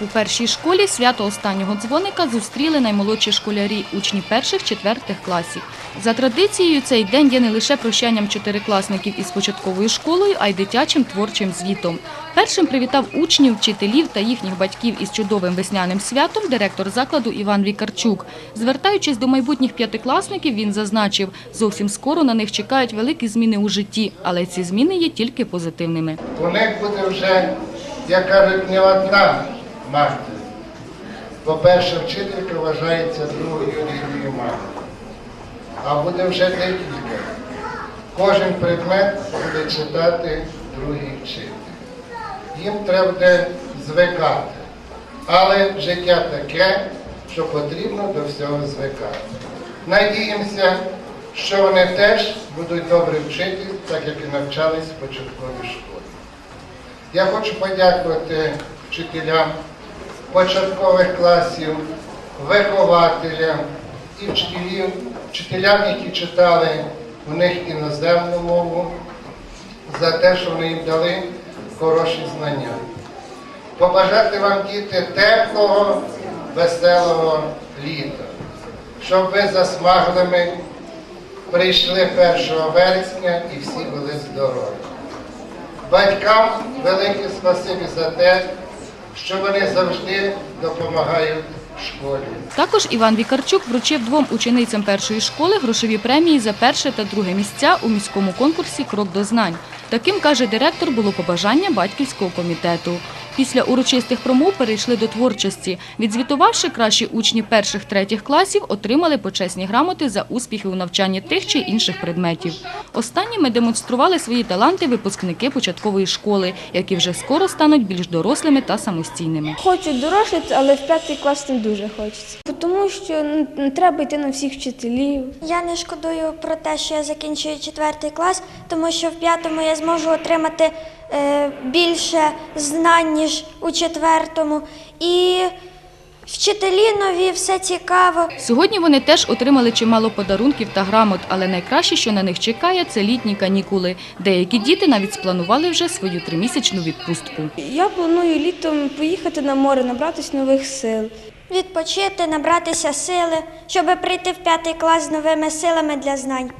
У першій школі свято останнього дзвоника зустріли наймолодші школярі, учні перших-четвертих класів. За традицією, цей день є не лише прощанням чотирикласників із початковою школою, а й дитячим творчим звітом. Першим привітав учнів, вчителів та їхніх батьків із чудовим весняним святом директор закладу Іван Вікарчук. Звертаючись до майбутніх п'ятикласників, він зазначив, зовсім скоро на них чекають великі зміни у житті, але ці зміни є тільки позитивними. У них буде вже, як кажуть, не одна мати. По-перше, вчителька вважається другою рідною мамою. А буде вже декілька. Кожен предмет буде читати другий вчитель. Їм треба буде звикати. Але життя таке, що потрібно до всього звикати. Надіємося, що вони теж будуть добре вчити, так як і навчались в початковій школі. Я хочу подякувати вчителям початкових класів, вихователям і вчителів, вчителям, які читали у них іноземну мову, за те, що вони їм дали хороші знання. Побажати вам, діти, теплого, веселого літа, щоб ви засмаглими прийшли 1 вересня і всі були здорові. Батькам велике спасибі за те, що вони завжди допомагають школі. Також Іван Вікарчук вручив двом ученицям першої школи грошові премії за перше та друге місця у міському конкурсі Крок до знань. Таким, каже директор, було побажання батьківського комітету. Після урочистих промов перейшли до творчості. Відзвітувавши, кращі учні перших-третіх класів отримали почесні грамоти за успіхи у навчанні тих чи інших предметів. Останніми демонстрували свої таланти випускники початкової школи, які вже скоро стануть більш дорослими та самостійними. Хочу дорослити, але в п'ятий клас не дуже хочеться. Тому що треба йти на всіх вчителів. Я не шкодую про те, що я закінчую четвертий клас, тому що в п'ятому я зможу отримати більше знань, ніж у четвертому. І вчителі нові, все цікаво. Сьогодні вони теж отримали чимало подарунків та грамот, але найкраще, що на них чекає, це літні канікули. Деякі діти навіть спланували вже свою тримісячну відпустку. Я планую літом поїхати на море, набратись нових сил. Відпочити, набратися сили, щоб прийти в п'ятий клас з новими силами для знань.